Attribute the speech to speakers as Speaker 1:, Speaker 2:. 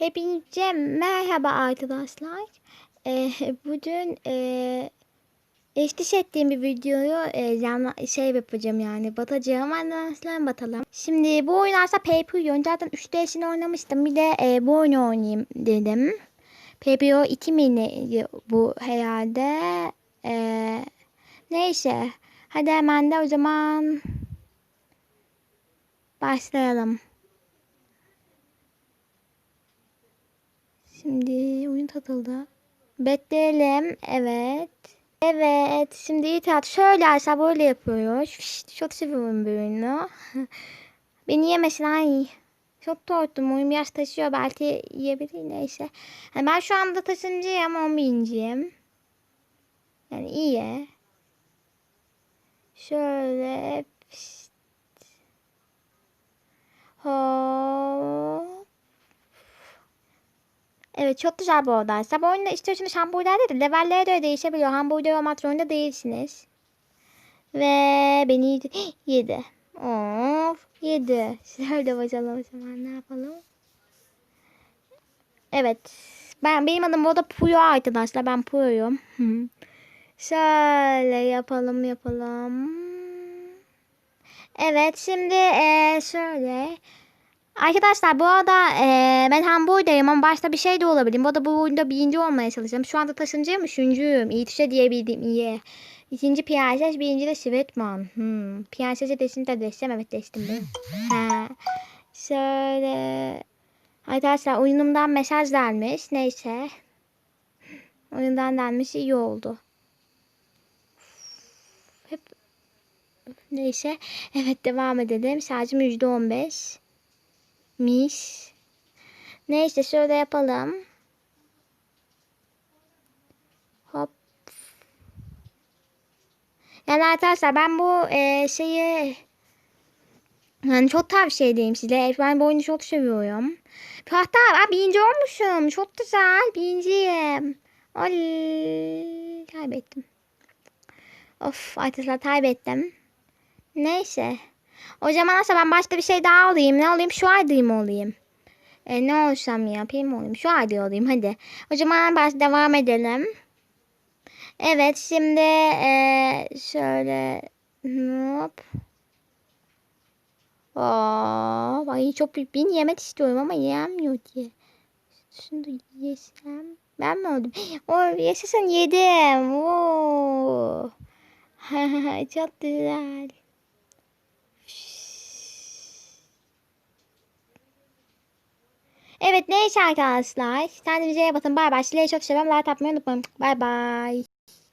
Speaker 1: Hepinize merhaba arkadaşlar. Ee, bugün e, eşlik ettiğim bir videoyu e, canlı, şey yapacağım yani batacağım arkadaşlar batalım. Şimdi bu oyun aslında Paper. Zaten 3 yaşını oynamıştım. Bir de e, bu oyunu oynayayım dedim. Paper Yo 2 mini bu herhalde. E, neyse. Hadi hemen de o zaman başlayalım. Şimdi oyun tatıldı. Bekleyelim. Evet. Evet. Şimdi itaat şöyle aşağı böyle yapıyoruz. Fişt, çok seviyorum bu oyunu. Beni yemesin ay. Çok korktum. Oyun biraz taşıyor. Belki yiyebilir neyse. Yani ben şu anda taşıncıyım. 11.yim. Yani iyi. Şöyle. Fişt. Hop. Evet çok güzel bu oda. Bu oyunda istiyorsanız hamburgerler de levelleri de değişebiliyor. Hamburger olmak zorunda değilsiniz. Ve beni yedi. Of yedi. Şöyle bakalım o zaman ne yapalım. Evet. Ben benim adım bu da Puyo arkadaşlar. Ben Puyo'yum. Şöyle yapalım yapalım. Evet şimdi eee, şöyle. Arkadaşlar bu arada eee, ben hamburgerdayım ama başta bir şey de olabilirim. Bu arada bu oyunda birinci olmaya çalışacağım. Şu anda taşıncıyım, üçüncüyüm. İyi tuşa diyebildim iyi. İkinci Piyases, birinci de Svetman. Hmm. Piyases'e desin de desem evet destim ben. Ha. Şöyle. Arkadaşlar oyunumdan mesaj gelmiş. Neyse. Oyundan gelmiş iyi oldu. Hep Neyse. Evet devam edelim. Şarjım %15. Mis. Neyse şöyle yapalım. Hop. Yani arkadaşlar ben bu e, şeyi yani çok tavsiye edeyim size. Ben bu oyunu çok seviyorum. Hatta ben birinci olmuşum. Çok güzel. Birinciyim. Ay, kaybettim. Of arkadaşlar kaybettim. Neyse. O zaman aslında ben başka bir şey daha olayım. Ne olayım? Şu aydı mı olayım? E, ne olsam ya? Yapayım olayım? Şu aydı olayım hadi. O zaman baş devam edelim. Evet şimdi e, şöyle hop. Aa, ay çok büyük bir yemek istiyorum ama yiyemiyor diye. Şunu yesem. Ben mi oldum? O yaşasın yedim. Oo. çok güzel. Evet neyse arkadaşlar. Kendinize iyi bakın. Bay bay. Sizleri çok seviyorum. Like atmayı unutmayın. Bay bay.